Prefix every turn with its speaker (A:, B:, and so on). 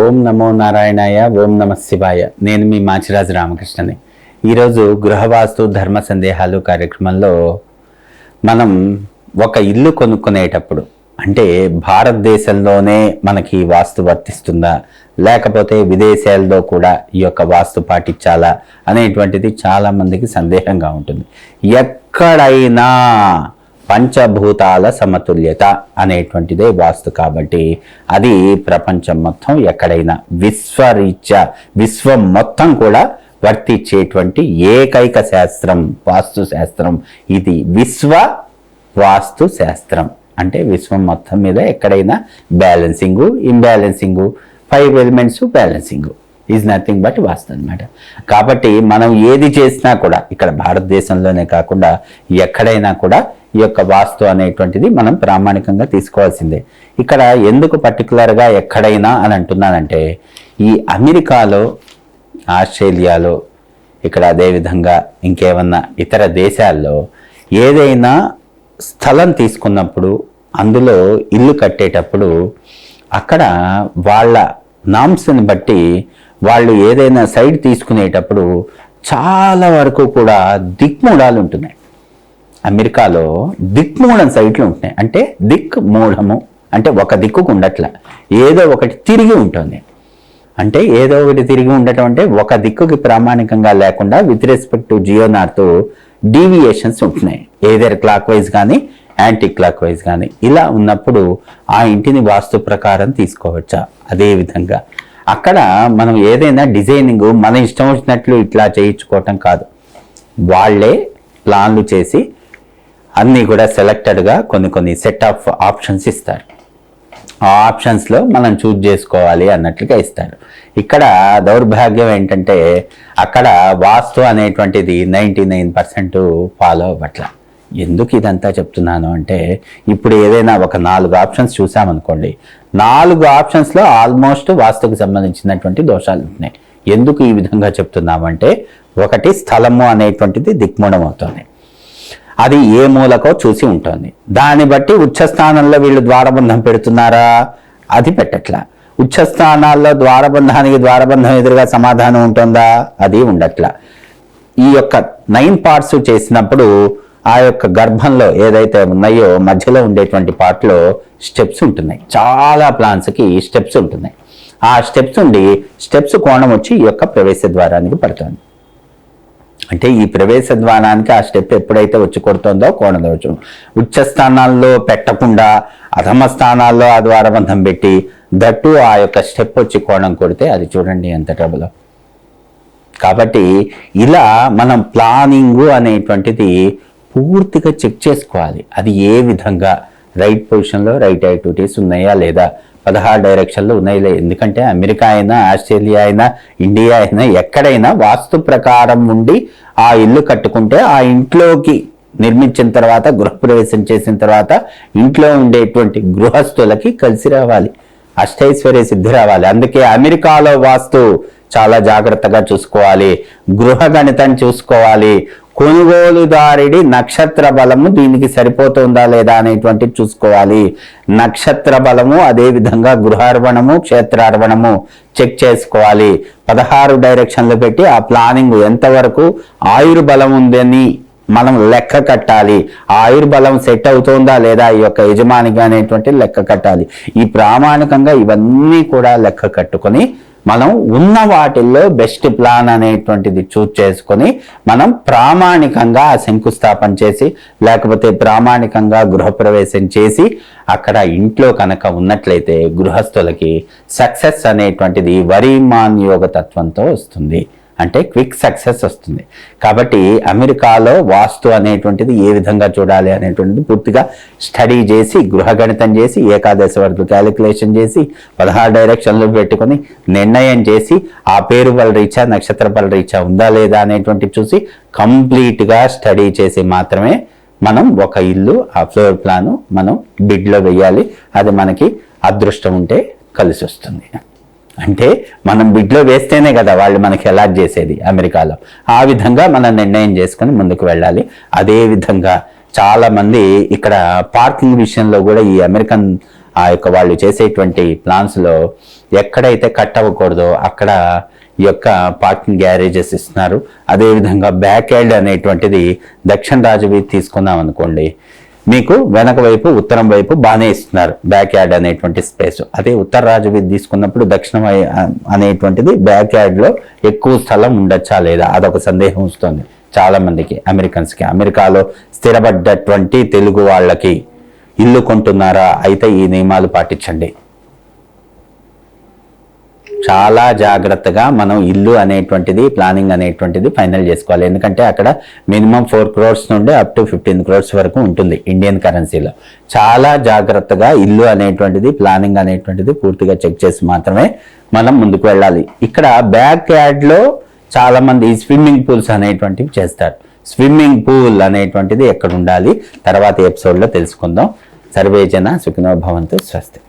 A: ఓం నమో నారాయణాయ ఓం నమ శివాయ. నేను మీ మాచిరాజు రామకృష్ణని. ఈరోజు గృహవాస్తు ధర్మ సందేహాలు కార్యక్రమంలో మనం ఒక ఇల్లు కొనుక్కునేటప్పుడు అంటే భారతదేశంలోనే మనకి ఈ వాస్తు వర్తిస్తుందా? లేకపోతే విదేశాల్లో కూడా ఈ యొక్క వాస్తు పాటించాలా? అనేటువంటిది చాలా మందికి సందేహంగా ఉంటుంది. ఎక్కడైనా పంచభూతాల సమతుల్యత అనేటువంటిదే వాస్తు కాబట్టి అది ప్రపంచం మొత్తం ఎక్కడైనా విశ్వరీత్యా విశ్వం మొత్తం కూడా వర్తించేటువంటి ఏకైక శాస్త్రం వాస్తు శాస్త్రం. ఇది విశ్వ వాస్తు శాస్త్రం. అంటే విశ్వం మొత్తం మీద ఎక్కడైనా balancing imbalancing five elements balancing. Is nothing but vastu అనమాట కాబట్టి మనం ఏది చేసినా కూడా ఇక్కడ భారతదేశంలోనే కాకుండా ఎక్కడైనా కూడా ఈ యొక్క వాస్తు అనేటువంటిది మనం ప్రామాణికంగా తీసుకోవాల్సిందే. ఇక్కడ ఎందుకు పర్టికులర్గా ఎక్కడైనా అని అంటున్నానంటే ఈ అమెరికాలో ఆస్ట్రేలియాలో ఇక్కడ అదేవిధంగా ఇంకేమన్నా ఇతర దేశాల్లో ఏదైనా స్థలం తీసుకున్నప్పుడు అందులో ఇల్లు కట్టేటప్పుడు అక్కడ వాళ్ళ నామ్స్ని బట్టి వాళ్ళు ఏదైనా సైడ్ తీసుకునేటప్పుడు చాలా వరకు కూడా దిక్మూఢాలు ఉంటున్నాయి. అమెరికాలో దిక్మూఢం సైట్లు ఉంటున్నాయి. అంటే దిక్ మూఢము అంటే ఒక దిక్కుకు ఉండట్ల. ఏదో ఒకటి తిరిగి ఉంటుంది. అంటే ఏదో ఒకటి తిరిగి ఉండటం అంటే ఒక దిక్కుకి ప్రామాణికంగా లేకుండా విత్ రెస్పెక్ట్ టు జియోనార్తో డీవియేషన్స్ ఉంటున్నాయి. ఏదర్ క్లాక్ వైజ్ కానీ యాంటీ క్లాక్ వైజ్ కానీ ఇలా ఉన్నప్పుడు ఆ ఇంటిని వాస్తు ప్రకారం తీసుకోవచ్చా? అదేవిధంగా అక్కడ మనం ఏదైనా డిజైనింగ్ మన ఇష్టం వచ్చినట్లు ఇట్లా చేయించుకోవటం కాదు. వాళ్ళే ప్లాన్లు చేసి అన్నీ కూడా సెలెక్టెడ్గా కొన్ని కొన్ని సెట్ ఆఫ్ ఆప్షన్స్ ఇస్తారు. ఆ ఆప్షన్స్లో మనం చూజ్ చేసుకోవాలి అన్నట్లుగా ఇస్తారు. ఇక్కడ దౌర్భాగ్యం ఏంటంటే అక్కడ వాస్తు అనేటువంటిది నైంటీ నైన్ పర్సెంట్ ఫాలో అవ్వట్ల. ఎందుకు ఇదంతా చెప్తున్నాను అంటే ఇప్పుడు ఏదైనా ఒక నాలుగు ఆప్షన్స్ చూసామనుకోండి నాలుగు ఆప్షన్స్లో ఆల్మోస్ట్ వాస్తుకు సంబంధించినటువంటి దోషాలు ఉంటున్నాయి ఎందుకు ఈ విధంగా చెప్తున్నామంటే ఒకటి స్థలము అనేటువంటిది దిక్మూడం అవుతుంది. అది ఏ మూలకో చూసి ఉంటుంది. దాన్ని బట్టి ఉచ్చస్థానంలో వీళ్ళు ద్వారబంధం పెడుతున్నారా? అది పెట్టట్లా. ఉచ్చస్థానాల్లో ద్వారబంధానికి ద్వారబంధం ఎదురుగా సమాధానం ఉంటుందా? అది ఉండట్లా. ఈ యొక్క నైన్ పార్ట్స్ చేసినప్పుడు ఆ యొక్క గర్భంలో ఏదైతే ఉన్నాయో మధ్యలో ఉండేటువంటి పార్ట్లో స్టెప్స్ ఉంటున్నాయి. చాలా ప్లాన్స్కి స్టెప్స్ ఉంటున్నాయి. ఆ స్టెప్స్ ఉండి స్టెప్స్ కోణం వచ్చి ఈ యొక్క ప్రవేశ ద్వారానికి పడుతుంది. అంటే ఈ ప్రవేశ ద్వారానికి ఆ స్టెప్ ఎప్పుడైతే వచ్చి కొడుతుందో కోణదోచు ఉచ్చ స్థానాల్లో పెట్టకుండా అధమ స్థానాల్లో ఆ ద్వారబంధం పెట్టి దట్టు ఆ యొక్క స్టెప్ వచ్చి కోణం కొడితే అది చూడండి ఎంత ట్రబుల్ కాబట్టి ఇలా మనం ప్లానింగు అనేటువంటిది పూర్తిగా చెక్ చేసుకోవాలి. అది ఏ విధంగా రైట్ పొజిషన్లో రైట్ యాక్టివిటీస్ ఉన్నాయా లేదా? పదహారు డైరెక్షన్లు ఉన్నాయి లేదు ఎందుకంటే అమెరికా అయినా ఆస్ట్రేలియా అయినా ఇండియా అయినా ఎక్కడైనా వాస్తు ప్రకారం ఉండి ఆ ఇల్లు కట్టుకుంటే ఆ ఇంట్లోకి నిర్మించిన తర్వాత గృహప్రవేశం చేసిన తర్వాత ఇంట్లో ఉండేటువంటి గృహస్థులకి కలిసి రావాలి. అష్టైశ్వర్య సిద్ధి రావాలి. అందుకే అమెరికాలో వాస్తు చాలా జాగ్రత్తగా చూసుకోవాలి. గృహ గణితం చూసుకోవాలి. కొనుగోలుదారుడి నక్షత్ర బలము దీనికి సరిపోతుందా లేదా అనేటువంటి చూసుకోవాలి. నక్షత్ర బలము అదేవిధంగా గృహార్పణము గృహార్వణము క్షేత్రార్వణము చెక్ చేసుకోవాలి. పదహారు డైరెక్షన్లు పెట్టి ఆ ప్లానింగ్ ఎంతవరకు ఆయుర్బలం ఉందని మనం లెక్క కట్టాలి. ఆయుర్బలం సెట్ అవుతుందా లేదా ఈ యొక్క యజమానికి అనేటువంటి లెక్క కట్టాలి. ఈ ప్రామాణికంగా ఇవన్నీ కూడా లెక్క కట్టుకొని మనం ఉన్న వాటిల్లో బెస్ట్ ప్లాన్ అనేటువంటిది చూజ్ చేసుకొని మనం ప్రామాణికంగా ఆ శంకుస్థాపన చేసి లేకపోతే ప్రామాణికంగా గృహప్రవేశం చేసి అక్కడ ఇంట్లో కనుక ఉన్నట్లయితే గృహస్థులకి సక్సెస్ అనేటువంటిది వరిమాన్ యోగ తత్వంతో వస్తుంది. అంటే క్విక్ సక్సెస్ వస్తుంది. కాబట్టి అమెరికాలో వాస్తు అనేటువంటిది ఏ విధంగా చూడాలి అనేటువంటిది పూర్తిగా స్టడీ చేసి గృహగణితం చేసి ఏకాదశ వరకు క్యాలిక్యులేషన్ చేసి పదహారు డైరెక్షన్లు పెట్టుకొని నిర్ణయం చేసి ఆ పేరు బల రీచా నక్షత్ర బల రీచా ఉందా లేదా అనేటువంటి చూసి కంప్లీట్గా స్టడీ చేసి మాత్రమే మనం ఒక ఇల్లు ఆ ఫ్లోర్ ప్లాను మనం బిడ్లో వేయాలి అది మనకి అదృష్టం ఉంటే కలిసి వస్తుంది. అంటే మనం బిడ్లో వేస్తేనే కదా వాళ్ళు మనకి ఎలాట్ చేసేది అమెరికాలో. ఆ విధంగా మనం నిర్ణయం చేసుకుని ముందుకు వెళ్ళాలి. అదే విధంగా ఇక్కడ పార్కింగ్ విషయంలో కూడా ఈ అమెరికన్ ఆ యొక్క వాళ్ళు చేసేటువంటి ప్లాన్స్లో ఎక్కడైతే కట్ అవ్వకూడదో అక్కడ ఈ యొక్క పార్కింగ్ గ్యారేజెస్ ఇస్తున్నారు. అదేవిధంగా బ్యాక్ యార్డ్ అనేటువంటిది దక్షిణ రాజవీధి తీసుకుందాం అనుకోండి. మీకు వెనక వైపు ఉత్తరం వైపు బాగానే ఇస్తున్నారు. బ్యాక్ యార్డ్ అనేటువంటి స్పేస్ అదే ఉత్తర రాజవీధి తీసుకున్నప్పుడు దక్షిణం అనేటువంటిది బ్యాక్ యార్డ్లో ఎక్కువ స్థలం ఉండొచ్చా లేదా? అదొక సందేహం వస్తుంది చాలా మందికి అమెరికన్స్కి అమెరికాలో స్థిరపడ్డటువంటి తెలుగు వాళ్ళకి ఇల్లు కొంటున్నారా? అయితే ఈ నియమాలు పాటించండి. చాలా జాగ్రత్తగా మనం ఇల్లు అనేటువంటిది ప్లానింగ్ అనేటువంటిది ఫైనల్ చేసుకోవాలి. ఎందుకంటే అక్కడ మినిమం ఫోర్ క్రోర్స్ నుండి అప్ టు ఫిఫ్టీన్ క్రోర్స్ వరకు ఉంటుంది ఇండియన్ కరెన్సీలో చాలా జాగ్రత్తగా ఇల్లు అనేటువంటిది ప్లానింగ్ అనేటువంటిది పూర్తిగా చెక్ చేసి మాత్రమే మనం ముందుకు వెళ్ళాలి. ఇక్కడ బ్యాక్ యార్డ్లో చాలా మంది స్విమ్మింగ్ పూల్స్ అనేటువంటివి చేస్తారు. స్విమ్మింగ్ పూల్ అనేటువంటిది ఎక్కడ ఉండాలి? తర్వాత ఎపిసోడ్లో తెలుసుకుందాం. సర్వేజన సుఖినోభవంతు స్వస్తి.